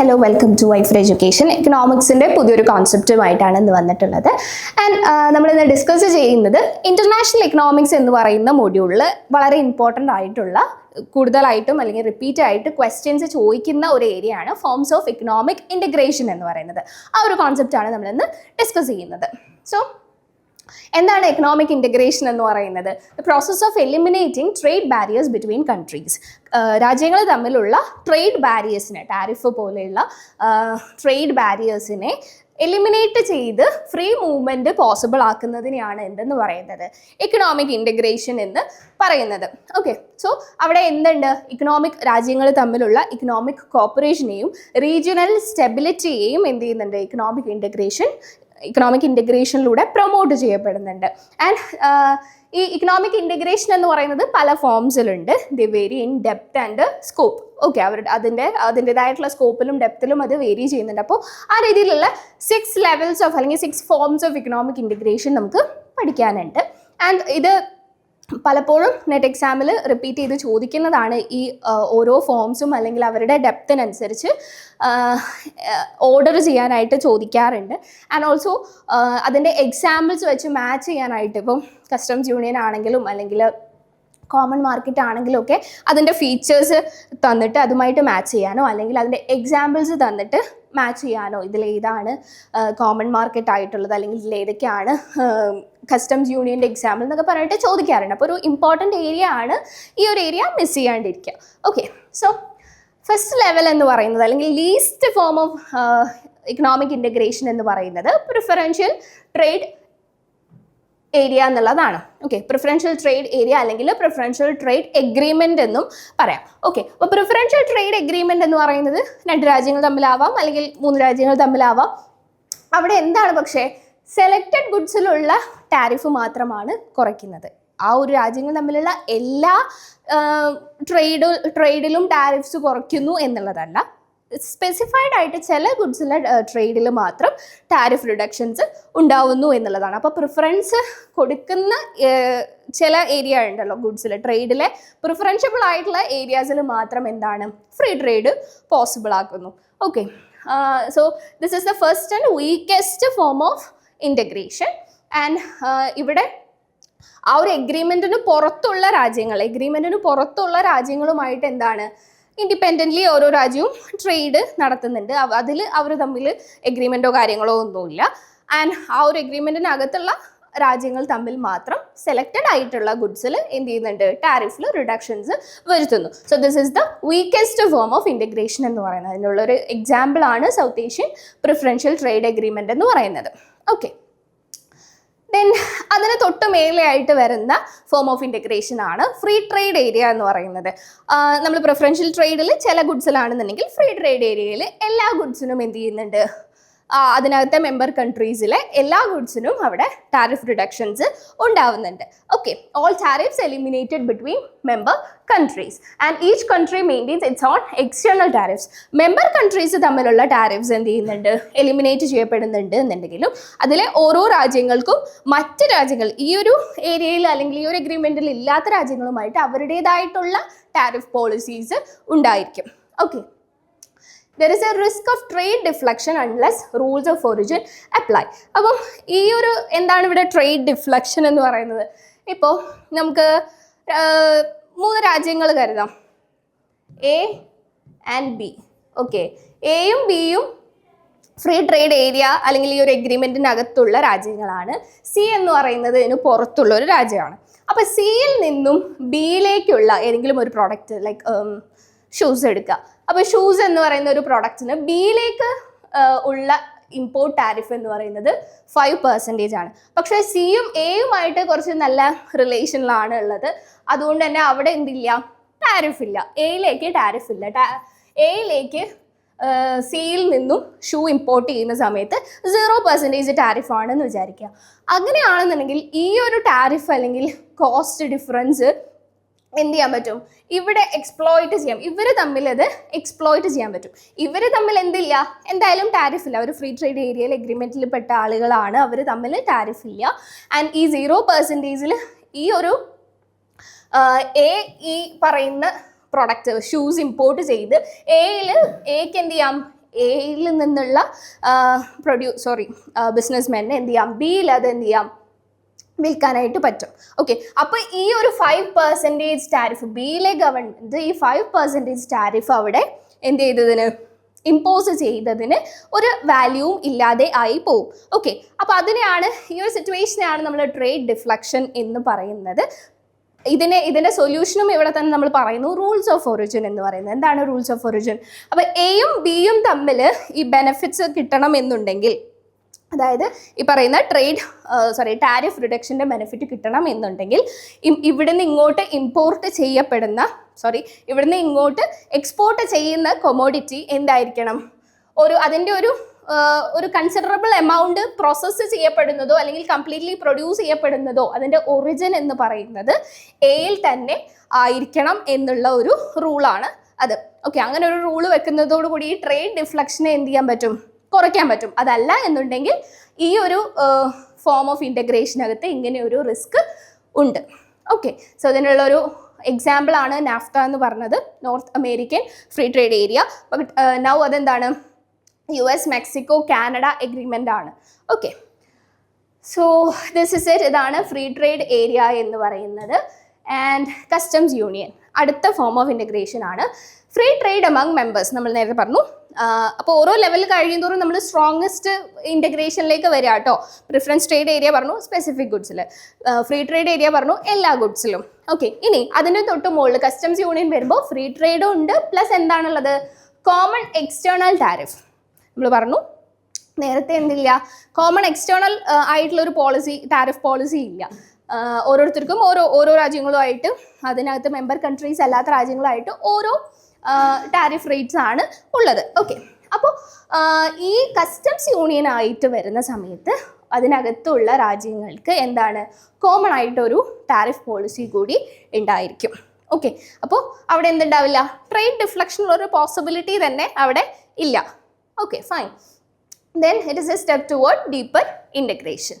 Hello welcome to wife education ഇക്കണോമിക്സിന്റെ പുതിയൊരു കോൺസെപ്റ്റുമായിട്ടാണ് ഇന്ന് വന്നിട്ടുള്ളത്. ആൻഡ് നമ്മളിന്ന് ഡിസ്കസ് ചെയ്യുന്നത് ഇന്റർനാഷണൽ ഇക്കണോമിക്സ് എന്ന് പറയുന്ന മൊഡ്യൂളിൽ വളരെ ഇമ്പോർട്ടന്റ് ആയിട്ടുള്ള കൂടുതലായിട്ടും അല്ലെങ്കിൽ റിപ്പീറ്റ് ആയിട്ട് ക്വസ്റ്റ്യൻസ് ചോദിക്കുന്ന ഒരു ഏരിയ ആണ് ഫോംസ് ഓഫ് ഇക്കണോമിക് ഇന്റഗ്രേഷൻ എന്ന് പറയുന്നത്. ആ ഒരു കോൺസെപ്റ്റാണ് നമ്മളിന്ന് ഡിസ്കസ് ചെയ്യുന്നത്. സോ എന്താണ് എക്കണോമിക് ഇന്റഗ്രേഷൻ എന്ന് പറയുന്നത്? The process of eliminating trade barriers between countries രാജ്യങ്ങൾ തമ്മിലുള്ള ട്രേഡ് ബാരിയേഴ്സിനെ ടാരിഫ് പോലെയുള്ള ട്രേഡ് ബാരിയേഴ്സിനെ എലിമിനേറ്റ് ചെയ്ത് ഫ്രീ മൂവ്മെന്റ് പോസിബിൾ ആക്കുന്നതിനെയാണ് എന്തെന്ന് പറയുന്നത്? എക്കണോമിക് ഇന്റഗ്രേഷൻ എന്ന് പറയുന്നത്. ഓക്കെ സോ അവിടെ എന്തുണ്ട്? ഇക്കണോമിക് രാജ്യങ്ങൾ തമ്മിലുള്ള ഇക്കണോമിക് കോപ്പറേഷനെയും റീജിയണൽ സ്റ്റെബിലിറ്റിയെയും എന്ത് ചെയ്യുന്നുണ്ട്? ഇക്കണോമിക് ഇന്റഗ്രേഷൻ ഇക്കണോമിക് ഇന്റഗ്രേഷനിലൂടെ പ്രൊമോട്ട് ചെയ്യപ്പെടുന്നുണ്ട്. ആൻഡ് ഈ ഇക്കണോമിക് ഇന്റഗ്രേഷൻ എന്ന് പറയുന്നത് പല ഫോംസിലുണ്ട് the very in depth and scope okay അവരുടെ അതിന്റെ അതിന്റെതായിട്ടുള്ള സ്കോപ്പിലും ഡെപ്തിലും അത് വേരി ചെയ്യുന്നുണ്ട്. അപ്പോൾ ആ രീതിയിലുള്ള സിക്സ് ലെവൽസ് ഓഫ് അല്ലെങ്കിൽ six forms of economic integration നമുക്ക് പഠിക്കാനുണ്ട്. ആൻഡ് ഇത് പലപ്പോഴും നെറ്റ് എക്സാമിൽ റിപ്പീറ്റ് ചെയ്ത് ചോദിക്കുന്നതാണ് ഈ ഓരോ ഫോംസും അല്ലെങ്കിൽ അവരുടെ ഡെപ്തിനനുസരിച്ച് ഓർഡർ ചെയ്യാനായിട്ട് ചോദിക്കാറുണ്ട്. ആൻഡ് ഓൾസോ അതിന്റെ എക്സാമ്പിൾസ് വെച്ച് മാച്ച് ചെയ്യാനായിട്ട് ഇപ്പം കസ്റ്റംസ് യൂണിയൻ ആണെങ്കിലും അല്ലെങ്കിൽ കോമൺ മാർക്കറ്റ് ആണെങ്കിലും ഒക്കെ അതിന്റെ ഫീച്ചേഴ്സ് തന്നിട്ട് അതുമായിട്ട് മാച്ച് ചെയ്യാനോ അല്ലെങ്കിൽ അതിന്റെ എക്സാമ്പിൾസ് തന്നിട്ട് മാച്ച് ചെയ്യാനോ ഇതിലേതാണ് കോമൺ മാർക്കറ്റ് ആയിട്ടുള്ളത് അല്ലെങ്കിൽ ഇതിലേതൊക്കെയാണ് കസ്റ്റംസ് യൂണിയന്റെ എക്സാമ്പിൾ എന്നൊക്കെ പറഞ്ഞിട്ട് ചോദിക്കാറുണ്ട്. അപ്പോൾ ഒരു ഇമ്പോർട്ടന്റ് ഏരിയ ആണ് ഈ ഒരു ഏരിയ മിസ് ചെയ്യാണ്ടിരിക്കുക. ഓക്കെ സോ ഫസ്റ്റ് ലെവൽ എന്ന് പറയുന്നത് അല്ലെങ്കിൽ least form of economic integration എന്ന് പറയുന്നത് പ്രിഫറൻഷ്യൽ ട്രേഡ് ഏരിയ എന്നുള്ളതാണ്. ഓക്കെ പ്രിഫറൻഷ്യൽ ട്രേഡ് ഏരിയ അല്ലെങ്കിൽ പ്രിഫറൻഷ്യൽ ട്രേഡ് എഗ്രിമെന്റ് എന്നും പറയാം. ഓക്കെ അപ്പോൾ പ്രിഫറൻഷ്യൽ ട്രേഡ് എഗ്രിമെന്റ് എന്ന് പറയുന്നത് രണ്ട് രാജ്യങ്ങൾ തമ്മിലാവാം അല്ലെങ്കിൽ മൂന്ന് രാജ്യങ്ങൾ തമ്മിലാവാം. അവിടെ എന്താണ് പക്ഷേ സെലക്റ്റഡ് ഗുഡ്സിലുള്ള ടാരിഫ് മാത്രമാണ് കുറയ്ക്കുന്നത്. ആ ഒരു രാജ്യങ്ങൾ തമ്മിലുള്ള എല്ലാ ട്രേഡ് ട്രേഡിലും ടാരിഫ്സ് കുറയ്ക്കുന്നു എന്നുള്ളതല്ല. സ്പെസിഫൈഡ് ആയിട്ട് ചില ഗുഡ്സിലെ ട്രേഡിൽ മാത്രം ടാരിഫ് റിഡക്ഷൻസ് ഉണ്ടാവുന്നു എന്നുള്ളതാണ്. അപ്പോൾ പ്രിഫറൻസ് കൊടുക്കുന്ന ചില ഏരിയ ഉണ്ടല്ലോ ഗുഡ്സിൽ ട്രേഡിലെ പ്രിഫറൻഷ്യബിൾ ആയിട്ടുള്ള ഏരിയാസിൽ മാത്രം എന്താണ്? ഫ്രീ ട്രേഡ് പോസിബിൾ ആക്കുന്നു. Okay so this is the first and weakest form of integration and ഇവിടെ ആ ഒരു എഗ്രിമെന്റിന് പുറത്തുള്ള രാജ്യങ്ങൾ എഗ്രിമെന്റിന് പുറത്തുള്ള രാജ്യങ്ങളുമായിട്ട് എന്താണ്? ഇൻഡിപെൻഡന്റ്ലി ഓരോ രാജ്യവും ട്രേഡ് നടത്തുന്നുണ്ട്. അതിൽ അവർ തമ്മിൽ എഗ്രിമെന്റോ കാര്യങ്ങളോ ഒന്നുമില്ല. ആൻഡ് ആ ഒരു എഗ്രിമെന്റിനകത്തുള്ള രാജ്യങ്ങൾ തമ്മിൽ മാത്രം സെലക്റ്റഡ് ആയിട്ടുള്ള ഗുഡ്സിൽ എന്ത് ചെയ്യുന്നുണ്ട്? ടാരിഫിൽ റിഡക്ഷൻസ് വരുത്തുന്നു. So this is the weakest form of integration എന്ന് പറയുന്നത്. അതിനുള്ള ഒരു എക്സാമ്പിൾ ആണ് South Asian preferential trade agreement എന്ന് പറയുന്നത്. ഓക്കെ ദെൻ അതിന് തൊട്ട് മേലെയായിട്ട് വരുന്ന ഫോം ഓഫ് ഇന്റഗ്രേഷൻ ആണ് ഫ്രീ ട്രേഡ് ഏരിയ എന്ന് പറയുന്നത്. നമ്മൾ പ്രിഫറൻഷ്യൽ ട്രേഡിൽ ചില ഗുഡ്സിലാണെന്നുണ്ടെങ്കിൽ ഫ്രീ ട്രേഡ് ഏരിയയിൽ എല്ലാ ഗുഡ്സിനും എന്ത് ചെയ്യുന്നുണ്ട്? അതിനകത്തെ മെമ്പർ കൺട്രീസിലെ എല്ലാ ഗുഡ്സിനും അവിടെ ടാരിഫ് റിഡക്ഷൻസ് ഉണ്ടാവുന്നുണ്ട്. Okay all tariffs eliminated between member countries and each country maintains its own external tariffs member countries തമ്മിലുള്ള ടാരിഫ്സ് എന്ത് ചെയ്യുന്നുണ്ട്? എലിമിനേറ്റ് ചെയ്യപ്പെടുന്നുണ്ട് എന്നുണ്ടെങ്കിലും അതിലെ ഓരോ രാജ്യങ്ങൾക്കും മറ്റ് രാജ്യങ്ങൾ ഈ ഒരു ഏരിയയിൽ അല്ലെങ്കിൽ ഈ ഒരു എഗ്രിമെന്റിൽ ഇല്ലാത്ത രാജ്യങ്ങളുമായിട്ട് അവരുടേതായിട്ടുള്ള ടാരിഫ് പോളിസീസ് ഉണ്ടായിരിക്കും. Okay there is a risk of trade deflection unless rules of origin apply അപ്പം ഈ ഒരു എന്താണ് ഇവിടെ ട്രേഡ് ഡിഫ്ലക്ഷൻ എന്ന് പറയുന്നത്? ഇപ്പോൾ നമുക്ക് മൂന്ന് രാജ്യങ്ങൾ കരുതാം. എ ആൻഡ് ബി ഓക്കെ എയും ബിയും ഫ്രീ ട്രേഡ് ഏരിയ അല്ലെങ്കിൽ ഈ ഒരു എഗ്രിമെന്റിനകത്തുള്ള രാജ്യങ്ങളാണ്. സി എന്ന് പറയുന്നത് ഇതിന് പുറത്തുള്ള ഒരു രാജ്യമാണ്. അപ്പോൾ സിയിൽ നിന്നും ബിയിലേക്കുള്ള ഏതെങ്കിലും ഒരു പ്രോഡക്റ്റ് ലൈക്ക് ഷൂസ് എടുക്കുക. അപ്പോൾ ഷൂസ് എന്ന് പറയുന്ന ഒരു പ്രോഡക്റ്റിന് ബിയിലേക്ക് ഉള്ള ഇമ്പോർട്ട് ടാരിഫ് എന്ന് പറയുന്നത് ഫൈവ് പെർസെന്റേജ് ആണ്. പക്ഷേ സിയും എയുമായിട്ട് കുറച്ച് നല്ല റിലേഷനിലാണ് ഉള്ളത്. അതുകൊണ്ട് തന്നെ അവിടെ എന്തില്ല ടാരിഫ് ഇല്ല. എയിലേക്ക് ടാരിഫ് ഇല്ല. ടാ എയിലേക്ക് സിയിൽ നിന്നും ഷൂ ഇമ്പോർട്ട് ചെയ്യുന്ന സമയത്ത് സീറോ പെർസെന്റേജ് ടാരിഫ് ആണെന്ന് വിചാരിക്കുക. അങ്ങനെയാണെന്നുണ്ടെങ്കിൽ ഈ ഒരു ടാരിഫ് അല്ലെങ്കിൽ കോസ്റ്റ് ഡിഫറൻസ് എന്ത് ചെയ്യാൻ പറ്റും? ഇവിടെ എക്സ്പ്ലോയിറ്റ് ചെയ്യാം. ഇവർ തമ്മിൽ അത് എക്സ്പ്ലോയിറ്റ് ചെയ്യാൻ പറ്റും. ഇവർ തമ്മിൽ എന്തില്ല? എന്തായാലും ടാരിഫ് ഇല്ല. അവർ ഫ്രീ ട്രേഡ് ഏരിയയിൽ എഗ്രിമെന്റിൽ പെട്ട ആളുകളാണ് അവർ തമ്മിൽ ടാരിഫ് ഇല്ല. ആൻഡ് ഈ സീറോ പെർസെന്റേജിൽ ഈ ഒരു എ ഈ പറയുന്ന പ്രൊഡക്റ്റ് ഷൂസ് ഇമ്പോർട്ട് ചെയ്ത് എയിൽ എക്ക് എന്ത് ചെയ്യാം? എയിൽ നിന്നുള്ള പ്രൊഡ്യൂ സോറി ബിസിനസ്മാനെ എന്ത് ചെയ്യാം? ബിയിൽ അത് എന്ത് ചെയ്യാം? വിൽക്കാനായിട്ട് പറ്റും. ഓക്കെ അപ്പോൾ ഈ ഒരു ഫൈവ് പെർസെന്റേജ് ടാരിഫ് ബിയിലെ ഗവൺമെന്റ് ഈ ഫൈവ് പെർസെന്റേജ് ടാരിഫ് അവിടെ എന്ത് ചെയ്തതിന്? ഇമ്പോസ് ചെയ്തതിന് ഒരു വാല്യൂവും ഇല്ലാതെ ആയി പോവും. ഓക്കെ അപ്പോൾ അതിനെയാണ് ഈ ഒരു സിറ്റുവേഷനെയാണ് നമ്മൾ ട്രേഡ് ഡിഫ്ലക്ഷൻ എന്ന് പറയുന്നത്. ഇതിനെ ഇതിന്റെ സൊല്യൂഷനും ഇവിടെ തന്നെ നമ്മൾ പറയുന്നു റൂൾസ് ഓഫ് ഒറിജിൻ എന്ന് പറയുന്നത്. എന്താണ് റൂൾസ് ഓഫ് ഒറിജിൻ അപ്പോൾ എയും ബിയും തമ്മിൽ ഈ ബെനിഫിറ്റ്സ് കിട്ടണം എന്നുണ്ടെങ്കിൽ അതായത് ഈ പറയുന്ന ട്രേഡ് സോറി ടാരിഫ് റിഡക്ഷന്റെ ബെനിഫിറ്റ് കിട്ടണം എന്നുണ്ടെങ്കിൽ ഇവിടുന്ന് ഇങ്ങോട്ട് ഇമ്പോർട്ട് ചെയ്യപ്പെടുന്ന സോറി ഇവിടുന്ന് ഇങ്ങോട്ട് എക്സ്പോർട്ട് ചെയ്യുന്ന കൊമോഡിറ്റി എന്തായിരിക്കണം? ഒരു അതിന്റെ ഒരു ഒരു കൺസിഡറബിൾ എമൗണ്ട് പ്രോസസ്സ് ചെയ്യപ്പെടുന്നതോ അല്ലെങ്കിൽ കംപ്ലീറ്റ്ലി പ്രൊഡ്യൂസ് ചെയ്യപ്പെടുന്നതോ അതിന്റെ ഒറിജിൻ എന്ന് പറയുന്നത് എയിൽ തന്നെ ആയിരിക്കണം എന്നുള്ള ഒരു റൂളാണ് അത്. ഓക്കെ അങ്ങനെ ഒരു റൂൾ വെക്കുന്നതോടുകൂടി ഈ ട്രേഡ് ഡിഫ്ലക്ഷനെ എന്ത് ചെയ്യാൻ പറ്റും? കുറയ്ക്കാൻ പറ്റും. അതല്ല എന്നുണ്ടെങ്കിൽ ഈ ഒരു ഫോം ഓഫ് ഇന്റഗ്രേഷനകത്ത് ഇങ്ങനെ ഒരു റിസ്ക് ഉണ്ട്. ഓക്കെ സോ അതിനുള്ള ഒരു എക്സാമ്പിൾ ആണ് നാഫ്ത എന്ന് പറഞ്ഞത്. North American free trade area but now അതെന്താണ്? U S Mexico Canada agreement ആണ്. Okay so this is it ഇതാണ് ഫ്രീ ട്രേഡ് ഏരിയ എന്ന് പറയുന്നത്. ആൻഡ് കസ്റ്റംസ് യൂണിയൻ അടുത്ത ഫോം ഓഫ് ഇന്റഗ്രേഷൻ ആണ്. ഫ്രീ ട്രേഡ് അമംഗ് മെമ്പേഴ്സ് നമ്മൾ നേരത്തെ പറഞ്ഞു. അപ്പോൾ ഓരോ ലെവൽ കഴിയുന്തോറും നമ്മൾ സ്ട്രോങ്സ്റ്റ് ഇന്റഗ്രേഷനിലേക്ക് വരിക കേട്ടോ പ്രിഫറൻസ് ട്രേഡ് ഏരിയ പറഞ്ഞു സ്പെസിഫിക് ഗുഡ്സിൽ ഫ്രീ ട്രേഡ് ഏരിയ പറഞ്ഞു എല്ലാ ഗുഡ്സിലും ഓക്കെ ഇനി അതിന്റെ തൊട്ട് മുകളിൽ കസ്റ്റംസ് യൂണിയൻ വരുമ്പോൾ ഫ്രീ ട്രേഡും ഉണ്ട്. പ്ലസ് എന്താണുള്ളത്? കോമൺ എക്സ്റ്റേണൽ ടാരിഫ് നമ്മൾ പറഞ്ഞു നേരത്തെ എന്തില്ല? കോമൺ എക്സ്റ്റേണൽ ആയിട്ടുള്ള ഒരു പോളിസി ടാരിഫ് പോളിസി ഇല്ല. ഓരോരുത്തർക്കും ഓരോ ഓരോ രാജ്യങ്ങളുമായിട്ട് അതിനകത്ത് മെമ്പർ കൺട്രീസ് അല്ലാത്ത രാജ്യങ്ങളുമായിട്ട് ഓരോ ടാരിഫ് റേറ്റ്സ് ആണ് ഉള്ളത്. ഓക്കെ അപ്പോൾ ഈ കസ്റ്റംസ് യൂണിയൻ ആയിട്ട് വരുന്ന സമയത്ത് അതിനകത്തുള്ള രാജ്യങ്ങൾക്ക് എന്താണ് കോമൺ ആയിട്ടൊരു ടാരിഫ് പോളിസി കൂടി ഉണ്ടായിരിക്കും. ഓക്കെ അപ്പോൾ അവിടെ എന്തുണ്ടാവില്ല? ട്രേഡ് ഡിഫ്ലക്ഷനുള്ള ഒരു പോസിബിലിറ്റി തന്നെ അവിടെ ഇല്ല. Okay fine then it is a step toward deeper integration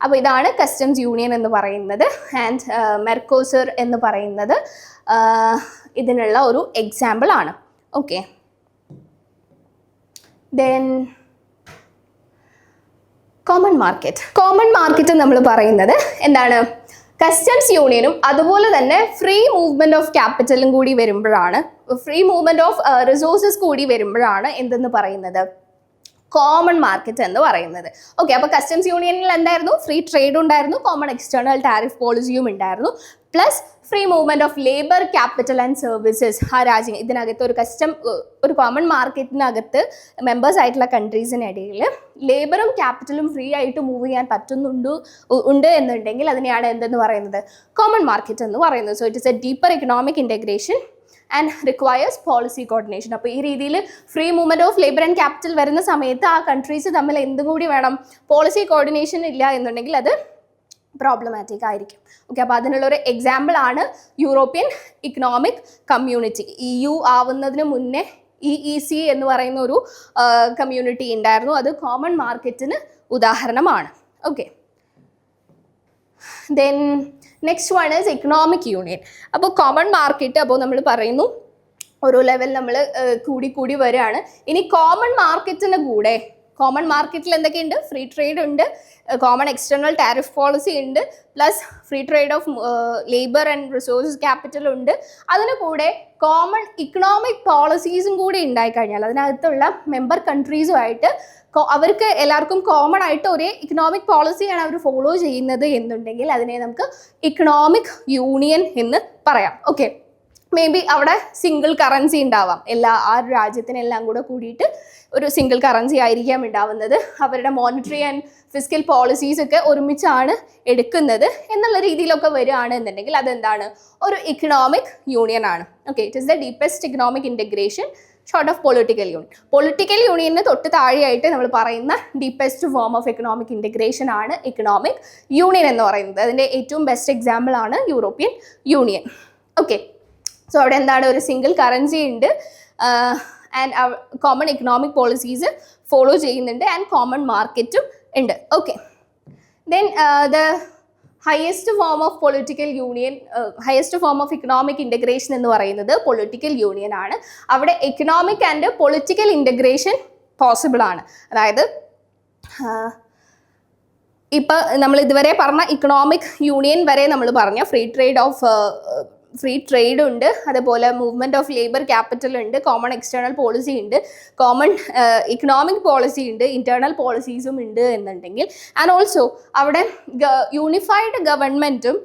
അപ്പോൾ ഇതാണ് കസ്റ്റംസ് യൂണിയൻ എന്ന് പറയുന്നത് ആൻഡ് മെർക്കോസർ എന്ന് പറയുന്നത് ആഹ്, ഇതിനുള്ള ഒരു എക്സാമ്പിൾ ആണ്. Okay then common market common market നമ്മൾ പറയുന്നത് എന്താണ്? കസ്റ്റംസ് യൂണിയനും അതുപോലെ തന്നെ ഫ്രീ മൂവ്മെന്റ് ഓഫ് ക്യാപിറ്റലും കൂടി വരുമ്പോഴാണ് ഫ്രീ മൂവ്മെന്റ് ഓഫ് റിസോഴ്സസ് കൂടി വരുമ്പോഴാണ് എന്തെന്ന് പറയുന്നത്? കോമൺ മാർക്കറ്റ് എന്ന് പറയുന്നത്. ഓക്കെ അപ്പോൾ കസ്റ്റംസ് യൂണിയനിൽ എന്തായിരുന്നു? ഫ്രീ ട്രേഡ് ഉണ്ടായിരുന്നു. കോമൺ എക്സ്റ്റേണൽ ടാരിഫ് പോളിസിയും ഉണ്ടായിരുന്നു. Plus free movement of labour capital and services ആ രാജ്യം ഇതിനകത്ത് ഒരു കസ്റ്റം ഒരു കോമൺ മാർക്കറ്റിനകത്ത് മെമ്പേഴ്സ് ആയിട്ടുള്ള കൺട്രീസിനിടയിൽ ലേബറും ക്യാപിറ്റലും ഫ്രീ ആയിട്ട് മൂവ് ചെയ്യാൻ പറ്റുന്നുണ്ട് ഉണ്ട് എന്നുണ്ടെങ്കിൽ അതിനെയാണ് എന്തെന്ന് പറയുന്നത്? കോമൺ മാർക്കറ്റ് എന്ന് പറയുന്നത്. So it is a deeper economic integration and requires policy coordination അപ്പോൾ ഈ രീതിയിൽ free movement of labour and capital വരുന്ന സമയത്ത് ആ കൺട്രീസ് തമ്മിൽ എന്തും കൂടി വേണം പോളിസി കോർഡിനേഷൻ ഇല്ല എന്നുണ്ടെങ്കിൽ അത് പ്രോബ്ലമാറ്റിക് ആയിരിക്കും. ഓക്കെ അപ്പോൾ അതിനുള്ളൊരു എക്സാമ്പിൾ ആണ് European economic community E U ആവുന്നതിന് മുന്നേ ഇ ഇ സി എന്ന് പറയുന്ന ഒരു കമ്മ്യൂണിറ്റി ഉണ്ടായിരുന്നു. അത് കോമൺ മാർക്കറ്റിന് ഉദാഹരണമാണ്. Okay then next one is economic union അപ്പോൾ കോമൺ മാർക്കറ്റ് അപ്പോൾ നമ്മൾ പറയുന്നു ഓരോ ലെവൽ നമ്മൾ കൂടി കൂടി വരികയാണ് ഇനി കോമൺ മാർക്കറ്റിന് കൂടെ കോമൺ മാർക്കറ്റിൽ എന്തൊക്കെയുണ്ട്? ഫ്രീ ട്രേഡ് ഉണ്ട് കോമൺ എക്സ്റ്റേണൽ ടാരിഫ് പോളിസി ഉണ്ട് plus free trade of labour and resources capital ഉണ്ട്. അതിന് കൂടെ കോമൺ ഇക്കണോമിക് പോളിസീസും കൂടി ഉണ്ടായിക്കഴിഞ്ഞാൽ അതിനകത്തുള്ള മെമ്പർ കൺട്രീസുമായിട്ട് അവർക്ക് എല്ലാവർക്കും കോമൺ ആയിട്ട് ഒരേ ഇക്കണോമിക് പോളിസിയാണ് അവർ ഫോളോ ചെയ്യുന്നത് എന്നുണ്ടെങ്കിൽ അതിനെ നമുക്ക് ഇക്കണോമിക് യൂണിയൻ എന്ന് പറയാം. ഓക്കെ മേ ബി അവിടെ സിംഗിൾ കറൻസി ഉണ്ടാവാം. എല്ലാ ആ രാജ്യത്തിനെല്ലാം കൂടെ കൂടിയിട്ട് ഒരു സിംഗിൾ കറൻസി ആയിരിക്കാം ഉണ്ടാവുന്നത്. അവരുടെ മോണിറ്ററി ആൻഡ് ഫിസിക്കൽ പോളിസീസ് ഒക്കെ ഒരുമിച്ചാണ് എടുക്കുന്നത് എന്നുള്ള രീതിയിലൊക്കെ വരികയാണ് എന്നുണ്ടെങ്കിൽ അതെന്താണ്? ഒരു ഇക്കണോമിക് യൂണിയൻ ആണ്. Okay it is the deepest economic integration short of political union political യൂണിയന് തൊട്ട് താഴെയായിട്ട് നമ്മൾ പറയുന്ന deepest form of economic integration ആണ് എക്കണോമിക് യൂണിയൻ എന്ന് പറയുന്നത്. അതിന്റെ ഏറ്റവും ബെസ്റ്റ് എക്സാമ്പിൾ ആണ് യൂറോപ്യൻ യൂണിയൻ ഓക്കെ സോ അവിടെ എന്താണ് ഒരു സിംഗിൾ കറൻസി ഉണ്ട്. And common economic policies follow ചെയ്യുന്നുണ്ട് ആൻഡ് കോമൺ മാർക്കറ്റും ഉണ്ട്. Okay then the highest form of political union highest form of economic integration എന്ന് പറയുന്നത് പൊളിറ്റിക്കൽ യൂണിയൻ ആണ്. അവിടെ economic and political integration possible ആണ്. അതായത് ഇപ്പം നമ്മൾ ഇതുവരെ പറഞ്ഞ ഇക്കണോമിക് യൂണിയൻ വരെ നമ്മൾ പറഞ്ഞ free trade of free trade ഉണ്ട്. അതേപോലെ മൂവ്മെന്റ് ഓഫ് ലേബർ ക്യാപിറ്റൽ ഉണ്ട്. കോമൺ എക്സ്റ്റേണൽ പോളിസി ഉണ്ട്. കോമൺ ഇക്കണോമിക് പോളിസി ഉണ്ട്. ഇന്റേണൽ പോളിസീസും ഉണ്ട് എന്നുണ്ടെങ്കിൽ. ആൻഡ് ഓൾസോ അവിടെ യൂണിഫൈഡ് ഗവൺമെന്റും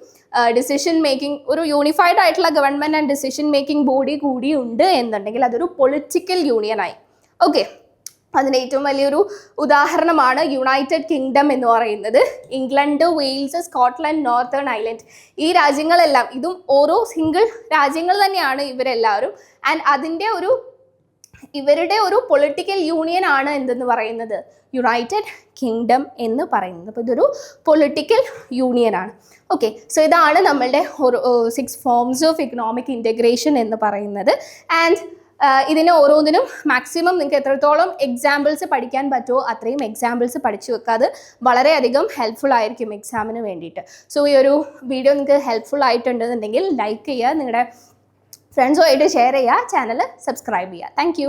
ഡിസിഷൻ മേക്കിംഗ് ഒരു യൂണിഫൈഡ് ആയിട്ടുള്ള government and decision making body കൂടി ഉണ്ട് എന്നുണ്ടെങ്കിൽ അതൊരു പൊളിറ്റിക്കൽ യൂണിയനായി ഓക്കെ അതിന് ഏറ്റവും വലിയൊരു ഉദാഹരണമാണ് യുണൈറ്റഡ് കിങ്ഡം എന്ന് പറയുന്നത്. England Wales Scotland Northern island ഈ രാജ്യങ്ങളെല്ലാം ഇതും ഓരോ സിംഗിൾ രാജ്യങ്ങൾ തന്നെയാണ് ഇവരെല്ലാവരും. ആൻഡ് അതിന്റെ ഒരു ഇവരുടെ ഒരു പൊളിറ്റിക്കൽ യൂണിയൻ ആണ് എന്തെന്ന് പറയുന്നത്? യുണൈറ്റഡ് കിങ്ഡം എന്ന് പറയുന്നത്. അപ്പോൾ ഇതൊരു പൊളിറ്റിക്കൽ യൂണിയൻ ആണ്. ഓക്കെ സോ ഇതാണ് നമ്മളുടെ six forms of economic integration എന്ന് പറയുന്നത്. ആൻഡ് ഇതിന് ഓരോന്നിനും മാക്സിമം നിങ്ങൾക്ക് എത്രത്തോളം എക്സാമ്പിൾസ് പഠിക്കാൻ പറ്റുമോ അത്രയും എക്സാമ്പിൾസ് പഠിച്ചു വെക്കുക. അത് വളരെയധികം ഹെൽപ്ഫുൾ ആയിരിക്കും എക്സാമിന് വേണ്ടിയിട്ട്. സോ ഈ ഒരു വീഡിയോ നിങ്ങൾക്ക് ഹെൽപ്ഫുൾ ആയിട്ടുണ്ടെന്നുണ്ടെങ്കിൽ ലൈക്ക് ചെയ്യുക. നിങ്ങളുടെ ഫ്രണ്ട്സുമായിട്ട് ഷെയർ ചെയ്യുക. ചാനൽ സബ്സ്ക്രൈബ് ചെയ്യുക. താങ്ക്